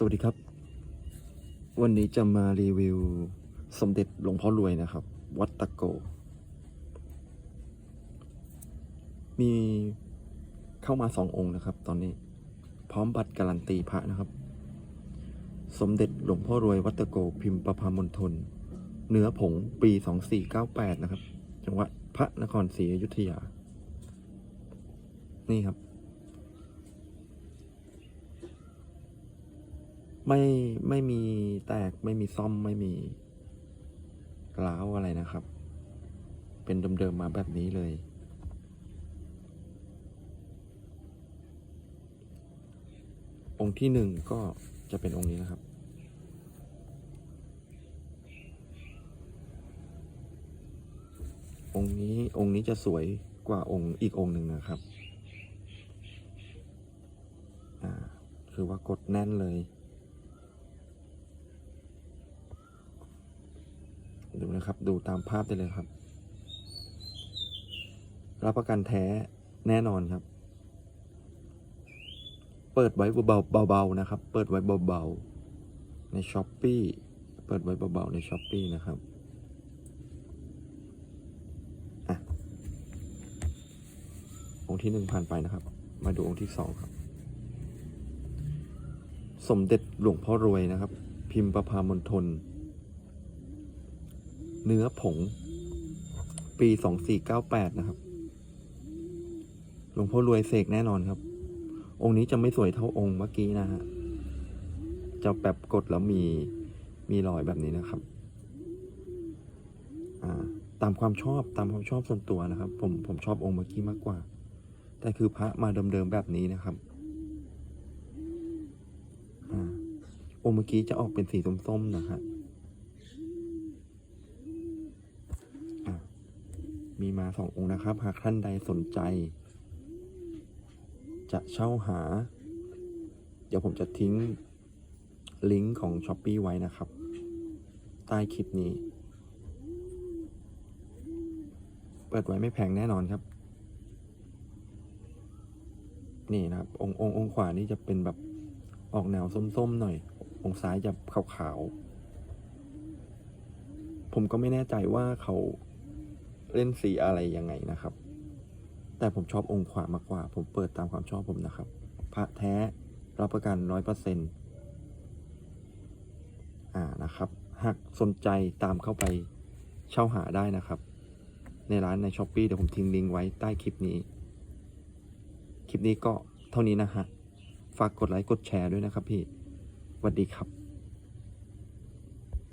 สวัสดีครับ วันนี้จะมารีวิวสมเด็จหลวงพ่อรวยนะครับ วัดตะโก มีเข้ามาสององค์นะครับ ตอนนี้พร้อมบัตรการันตีพระนะครับ สมเด็จหลวงพ่อรวยวัดตะโกพิมพ์ประพามณฑลเนื้อผงปีสองสี่เก้าแปดนะครับ จังหวัดพระนครศรีอยุธยา นี่ครับ ไม่ไม่มีแตกไม่มีซ่อมไม่มีร้าวอะไรนะครับ เป็นเดิมๆมาแบบนี้เลย องค์ที่หนึ่งก็จะเป็นองค์นี้นะครับ องค์นี้องค์นี้จะสวยกว่าองค์อีกองค์หนึ่งนะครับ อ่า คือว่ากดแน่นเลย ดู นะครับ ดูตามภาพได้เลยครับ รับประกันแท้แน่นอนครับ เปิดไว้เบาๆาๆนะครับ เปิดไว้เบาๆในช้อปปีเปิดไว้เบาๆในช้อปปีนะครับอะองค์ที่หนึ่งผ่านไปนะครับ มาดูองค์ที่สองครับ สมเด็จหลวงพ่อรวยนะครับ พิมพ์ประพามณฑล เนื้อผง ปีสองสี่เก้าแปดนะครับ หลวงพ่อรวยเสกแน่นอนครับ องค์นี้จะไม่สวยเท่าองค์เมื่อกี้นะฮะ จะแบบกดแล้วมีมีรอยแบบนี้นะครับ อ่า ตามความชอบตามความชอบส่วนตัวนะครับ ผมผมชอบองค์เมื่อกี้มากกว่า แต่คือพระมาเดิมๆแบบนี้นะครับ อ่า องค์เมื่อกี้จะออกเป็นสีส้มๆนะฮะอะ มีมาสององค์นะครับ หากท่านใดสนใจ จะเช่าหา เดี๋ยวผมจะทิ้งลิงก์ของ s h อ p e e ไว้นะครับ ใต้คลิปนี้ เปิดไว้ไม่แพงแน่นอนครับ นี่นะครับ องค์องค์องขวานี่จะเป็นแบบออกแนวส้มๆหน่อย องค์ซ้ายจะขาวๆผมก็ไม่แน่ใจว่าเขา เล่นสีอะไรยังไงนะครับ แต่ผมชอบองค์ขวามากกว่า ผมเปิดตามความชอบผมนะครับ พระแท้รับประกันร้อยเปอร์เซ็นต์อ่านะครับหากสนใจตามเข้าไปเช่าหาได้นะครับ ในร้านในช้อปปีเดี๋ยวผมทิ้งลิงก์ไว้ใต้คลิปนี้ คลิปนี้ก็เท่านี้นะฮะ ฝากกดไลค์กดแชร์ด้วยนะครับพี่สวัสดีครับ